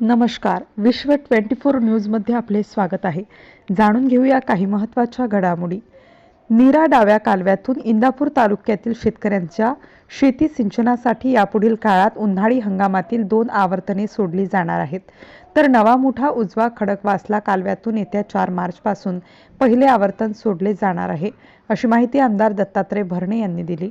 नमस्कार. विश्व twenty four न्यूजमध्ये आपले स्वागत आहे. जाणून घेऊया काही महत्त्वाच्या घडामोडी. नीरा डाव्या कालव्यातून इंदापूर तालुक्यातील शेतकऱ्यांच्या शेती सिंचनासाठी यापुढील काळात उन्हाळी हंगामातील दोन आवर्तने सोडली जाणार आहेत. तर नवा मोठा उजवा खडकवासला कालव्यातून येत्या चार मार्चपासून पहिले आवर्तन सोडले जाणार आहे अशी माहिती आमदार दत्तात्रय भरणे यांनी दिली.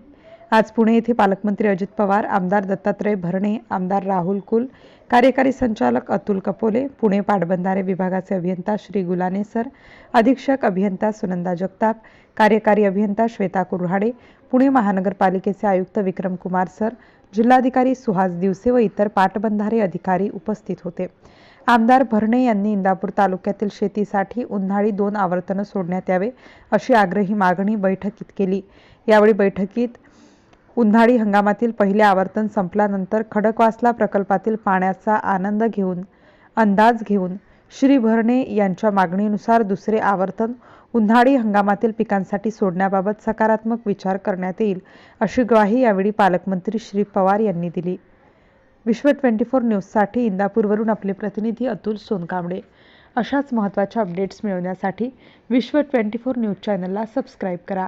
आज पुणे येथे पालकमंत्री अजित पवार आमदार दत्तात्रय भरणे आमदार राहुल कुल कार्यकारी संचालक अतुल कपोले पुणे पाटबंधारे विभागाचे अभियंता श्री गुलाने सर अधीक्षक अभियंता सुनंदा जगताप कार्यकारी अभियंता श्वेता कुऱ्हाडे पुणे महानगरपालिकेचे आयुक्त विक्रम कुमार सर जिल्हाधिकारी सुहास दिवसे व इतर पाटबंधारे अधिकारी उपस्थित होते. आमदार भरणे यांनी इंदापूर तालुक्यातील शेतीसाठी उन्हाळी दोन आवर्तनं सोडण्यात यावे अशी आग्रही मागणी बैठकीत केली. यावेळी बैठकीत उन्हाळी हंगामातील पहिले आवर्तन संपल्यानंतर खडकवासला प्रकल्पातील पाण्याचा आनंद घेऊन अंदाज घेऊन श्री भरणे यांच्या मागणीनुसार दुसरे आवर्तन उन्हाळी हंगामातील पिकांसाठी सोडण्याबाबत सकारात्मक विचार करण्यात येईल अशी ग्वाही यावेळी पालकमंत्री श्री पवार यांनी दिली. विश्व ट्वेंटी फोर न्यूजसाठी इंदापूरवरून आपले प्रतिनिधी अतुल सोनकांबळे. अशाच महत्त्वाच्या अपडेट्स मिळवण्यासाठी विश्व ट्वेंटी फोर न्यूज चॅनलला सबस्क्राईब करा.